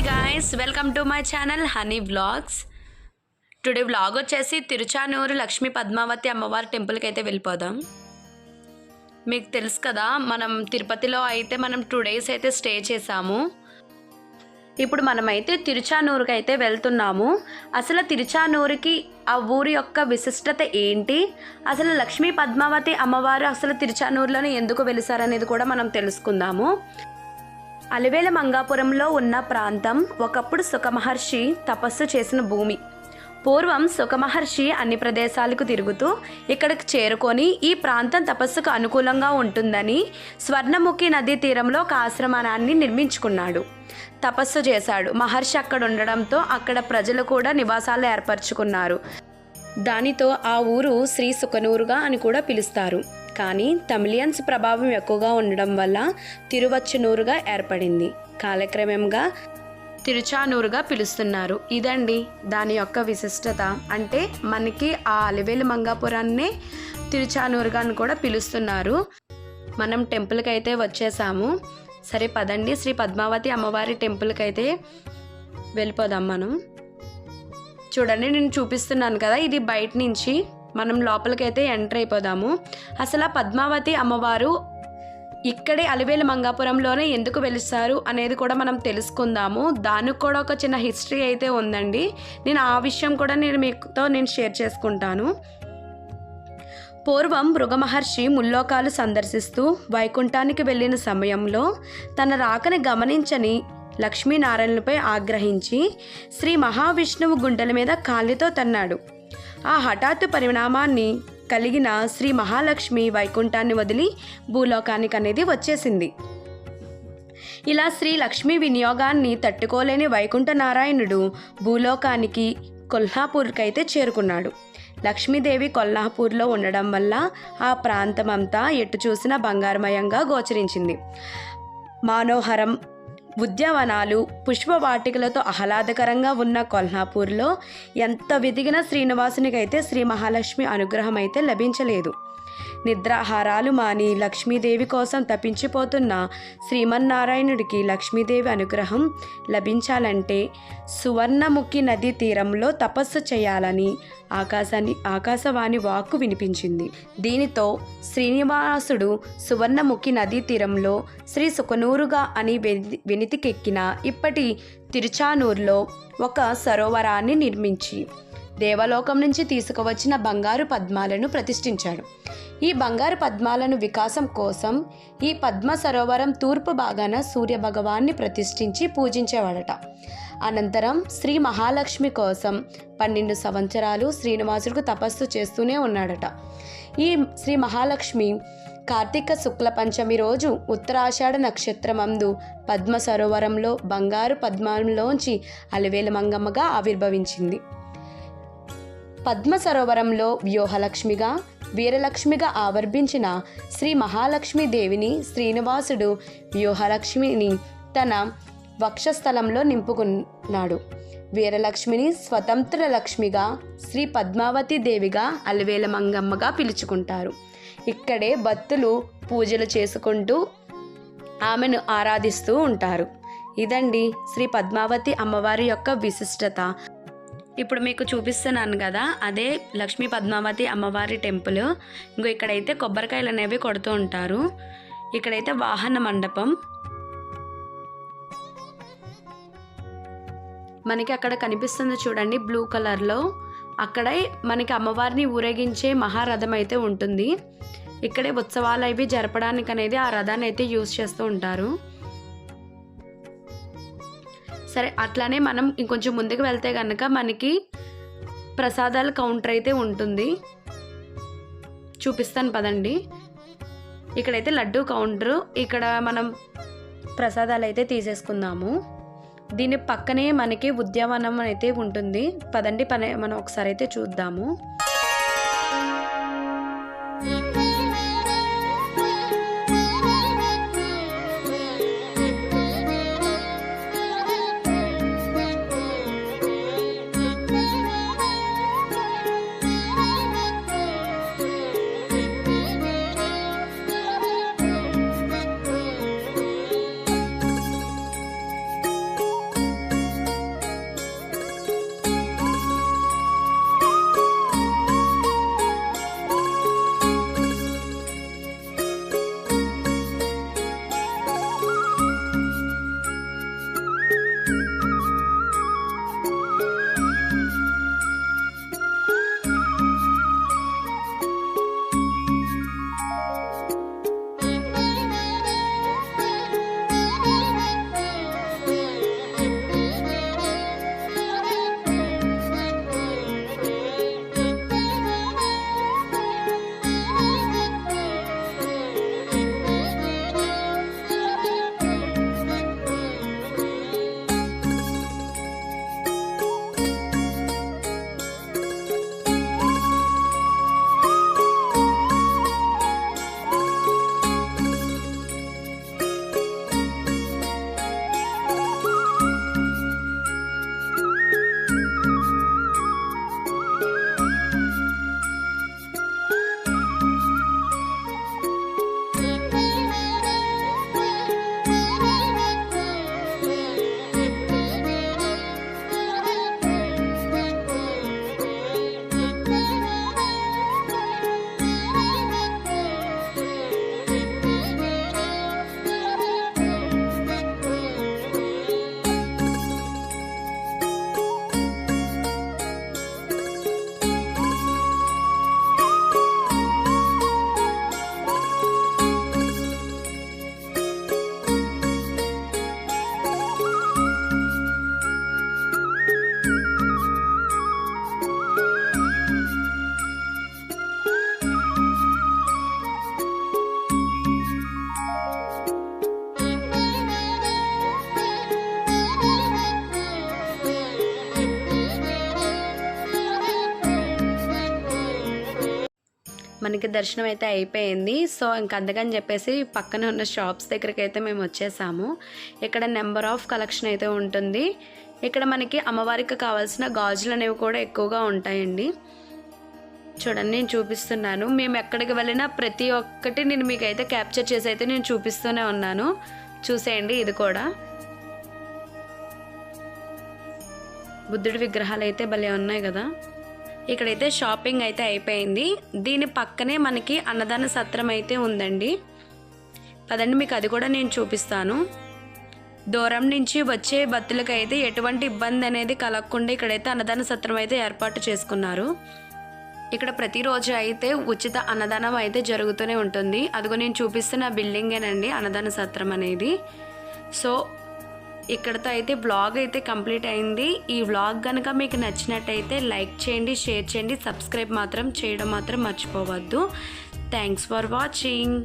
Hi guys welcome to my channel Honey vlogs today vlog వచ్చేసి తిరుచానూరు లక్ష్మీ పద్మావతి అమ్మవారి టెంపుల్కి అయితే వెళ్ళిపోదాం. మీకు తెలుసు కదా మనం తిరుపతిలో అయితే మనం టూ డేస్ అయితే స్టే చేసాము ఇప్పుడు మనమైతే తిరుచానూరుకి అయితే వెళ్తున్నాము. అసలు తిరుచానూరుకి ఆ ఊరి యొక్క విశిష్టత ఏంటి? అసలు లక్ష్మీ పద్మావతి అమ్మవారు అసలు తిరుచానూరులోనే ఎందుకు వెలిసారనేది కూడా మనం తెలుసుకుందాము. అలివేల మంగాపురంలో ఉన్న ప్రాంతం ఒకప్పుడు సుఖమహర్షి తపస్సు చేసిన భూమి. పూర్వం సుఖమహర్షి అన్ని ప్రదేశాలకు తిరుగుతూ ఇక్కడికి చేరుకొని ఈ ప్రాంతం తపస్సుకు అనుకూలంగా ఉంటుందని స్వర్ణముఖి నదీ తీరంలో ఒక ఆశ్రమానాన్ని నిర్మించుకున్నాడు. తపస్సు చేశాడు. మహర్షి అక్కడ ఉండడంతో అక్కడ ప్రజలు కూడా నివాసాలు ఏర్పరచుకున్నారు. దానితో ఆ ఊరు శ్రీ సుఖనూరుగా అని కూడా పిలుస్తారు. కానీ తమిళియన్స్ ప్రభావం ఎక్కువగా ఉండడం వల్ల తిరువచ్చనూరుగా ఏర్పడింది. కాలక్రమంగా తిరుచానూరుగా పిలుస్తున్నారు. ఇదండి దాని యొక్క విశిష్టత. అంటే మనకి ఆ అలివేలు మంగాపురాన్నే తిరుచానూరుగా అని కూడా పిలుస్తున్నారు. మనం టెంపుల్కి అయితే వచ్చేసాము. సరే పదండి శ్రీ పద్మావతి అమ్మవారి టెంపుల్కి అయితే వెళ్ళిపోదాం మనం. చూడండి నేను చూపిస్తున్నాను కదా ఇది బయట నుంచి. మనం లోపలికైతే ఎంటర్ అయిపోదాము. అసలు ఆ పద్మావతి అమ్మవారు ఇక్కడే అలివేలు మంగాపురంలోనే ఎందుకు వెలుస్తారు అనేది కూడా మనం తెలుసుకుందాము. దానికి కూడా ఒక చిన్న హిస్టరీ అయితే ఉందండి. నేను ఆ విషయం కూడా నేను మీతో నేను షేర్ చేసుకుంటాను. పూర్వం మృగమహర్షి ముల్లోకాలు సందర్శిస్తూ వైకుంఠానికి వెళ్ళిన సమయంలో తన రాకని గమనించని లక్ష్మీనారాయణులపై ఆగ్రహించి శ్రీ మహావిష్ణువు గుండెల మీద కాళ్ళతో తన్నాడు. ఆ హఠాత్తు పరిణామాన్ని కలిగిన శ్రీ మహాలక్ష్మి వైకుంఠాన్ని వదిలి భూలోకానికి అనేది వచ్చేసింది. ఇలా శ్రీ లక్ష్మీ వినియోగాన్ని తట్టుకోలేని వైకుంఠ నారాయణుడు భూలోకానికి కొల్హాపూర్కైతే చేరుకున్నాడు. లక్ష్మీదేవి కొల్హాపూర్లో ఉండడం వల్ల ఆ ప్రాంతమంతా ఎటు చూసిన బంగారమయంగా గోచరించింది. మానోహరం ఉద్యావనాలు పుష్పవాటికలతో ఆహ్లాదకరంగా ఉన్న కొల్హాపూర్లో ఎంత వెతికిన శ్రీనివాసునికైతే శ్రీ మహాలక్ష్మి అనుగ్రహం అయితే లభించలేదు. నిద్రాహారాలు మాని లక్ష్మీదేవి కోసం తప్పించిపోతున్న శ్రీమన్నారాయణుడికి లక్ష్మీదేవి అనుగ్రహం లభించాలంటే సువర్ణముఖి నదీ తీరంలో తపస్సు చేయాలని ఆకాశాన్ని ఆకాశవాణి వాక్కు వినిపించింది. దీనితో శ్రీనివాసుడు సువర్ణముఖి నదీ తీరంలో శ్రీ సుకనూరుగా అని వెని- వెనితికెక్కిన ఇప్పటి తిరుచానూరులో ఒక సరోవరాన్ని నిర్మించి దేవలోకం నుంచి తీసుకువచ్చిన బంగారు పద్మాలను ప్రతిష్ఠించాడు ఈ బంగారు పద్మాలను వికాసం కోసం ఈ పద్మ సరోవరం తూర్పు భాగాన సూర్య భగవాన్ని ప్రతిష్ఠించి పూజించేవాడట. అనంతరం శ్రీ మహాలక్ష్మి కోసం పన్నెండు సంవత్సరాలు శ్రీనివాసుడికి తపస్సు చేస్తూనే ఉన్నాడట. ఈ శ్రీ మహాలక్ష్మి కార్తీక శుక్ల పంచమి రోజు ఉత్తరాషాఢ నక్షత్రమందు పద్మ సరోవరంలో బంగారు పద్మంలోంచి అలివేలు మంగమ్మగా ఆవిర్భవించింది. పద్మ సరోవరంలో వ్యూహలక్ష్మిగా వీరలక్ష్మిగా ఆవర్భించిన శ్రీ మహాలక్ష్మి దేవిని శ్రీనివాసుడు వ్యూహలక్ష్మిని తన వక్షస్థలంలో నింపుకున్నాడు. వీరలక్ష్మిని స్వతంత్ర లక్ష్మిగా శ్రీ పద్మావతి దేవిగా అలివేల మంగమ్మగా పిలుచుకుంటారు. ఇక్కడే భక్తులు పూజలు చేసుకుంటూ ఆమెను ఆరాధిస్తూ ఉంటారు. ఇదండి శ్రీ పద్మావతి అమ్మవారి యొక్క విశిష్టత. ఇప్పుడు మీకు చూపిస్తున్నాను కదా అదే లక్ష్మీ పద్మావతి అమ్మవారి టెంపుల్. ఇంకో ఇక్కడైతే కొబ్బరికాయలు అనేవి కొడుతూ ఉంటారు. ఇక్కడైతే వాహన మండపం. మనకి అక్కడ కనిపిస్తుంది చూడండి బ్లూ కలర్లో. అక్కడే మనకి అమ్మవారిని ఊరేగించే మహారథం అయితే ఉంటుంది. ఇక్కడే ఉత్సవాలు అవి జరపడానికి అనేది ఆ రథాన్ని అయితే యూజ్ చేస్తూ ఉంటారు. సరే అట్లానే మనం ఇంకొంచెం ముందుకు వెళ్తే కనుక మనకి ప్రసాదాల కౌంటర్ అయితే ఉంటుంది. చూపిస్తాను పదండి. ఇక్కడైతే లడ్డు కౌంటర్ ఇక్కడ మనం ప్రసాదాలు అయితే తీసేసుకుందాము. దీని పక్కనే మనకి ఉద్యానవనం అయితే ఉంటుంది. పదండి పని మనం ఒకసారి అయితే చూద్దాము. మనకి దర్శనం అయితే అయిపోయింది. సో ఇంక అందుకని చెప్పేసి పక్కన ఉన్న షాప్స్ దగ్గరికి అయితే మేము వచ్చేసాము. ఇక్కడ నెంబర్ ఆఫ్ కలెక్షన్ అయితే ఉంటుంది. ఇక్కడ మనకి అమ్మవారికి కావాల్సిన గాజులు అనేవి కూడా ఎక్కువగా ఉంటాయండి. చూడండి నేను చూపిస్తున్నాను. మేము ఎక్కడికి వెళ్ళినా ప్రతి ఒక్కటి నేను మీకు అయితే క్యాప్చర్ చేసి అయితే నేను చూపిస్తూనే ఉన్నాను. చూసేయండి ఇది కూడా. బుద్ధుడి విగ్రహాలు అయితే భలే ఉన్నాయి కదా. ఇక్కడైతే షాపింగ్ అయితే అయిపోయింది. దీని పక్కనే మనకి అన్నదాన సత్రం అయితే ఉందండి. పదండి మీకు అది కూడా నేను చూపిస్తాను. దూరం నుంచి వచ్చే భక్తులకు అయితే ఎటువంటి ఇబ్బంది అనేది కలగకుండా ఇక్కడైతే అన్నదాన సత్రం అయితే ఏర్పాటు చేసుకున్నారు. ఇక్కడ ప్రతిరోజు అయితే ఉచిత అన్నదానం అయితే జరుగుతూనే ఉంటుంది. అదిగో నేను చూపిస్తున్న బిల్డింగేనండి అన్నదాన సత్రం అనేది. సో ఇక్కడతో అయితే వ్లాగ్ అయితే కంప్లీట్ అయింది. ఈ వ్లాగ్ కనుక మీకు నచ్చినట్టయితే లైక్ చేయండి షేర్ చేయండి సబ్స్క్రైబ్ మాత్రం చేయడం మాత్రం మర్చిపోవద్దు. Thanks for watching